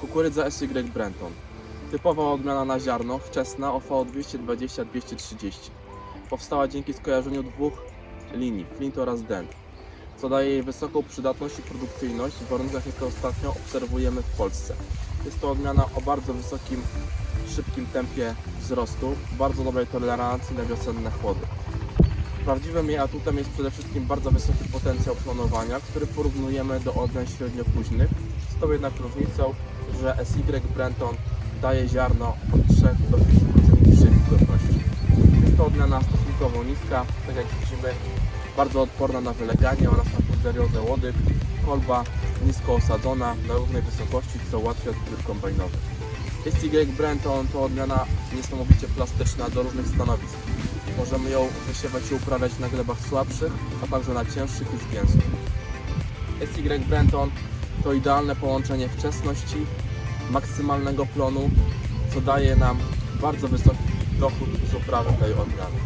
Kukurydza SY Brenton. Typowa odmiana na ziarno, wczesna OV 220-230. Powstała dzięki skojarzeniu dwóch linii, Flint oraz Dent, co daje jej wysoką przydatność i produkcyjność w warunkach, jakie ostatnio obserwujemy w Polsce. Jest to odmiana o bardzo wysokim, szybkim tempie wzrostu, bardzo dobrej tolerancji na wiosenne chłody. Prawdziwym jej atutem jest przede wszystkim bardzo wysoki potencjał planowania, który porównujemy do odmian średnio późnych, z tą jednak różnicą, że SY Brenton daje ziarno od 3 do 5% niższej wilgotności. Jest to odmiana stosunkowo niska, tak jak widzimy, bardzo odporna na wyleganie oraz na puzeriozę łodyg, kolba nisko osadzona na równej wysokości, co ułatwia zbiór kombajnowy. SY Brenton to odmiana niesamowicie plastyczna do różnych stanowisk. Możemy ją wysiewać i uprawiać na glebach słabszych, a także na cięższych i zwięzłych. SY Brenton to idealne połączenie wczesności, maksymalnego plonu, co daje nam bardzo wysoki dochód z uprawy tej odmiany.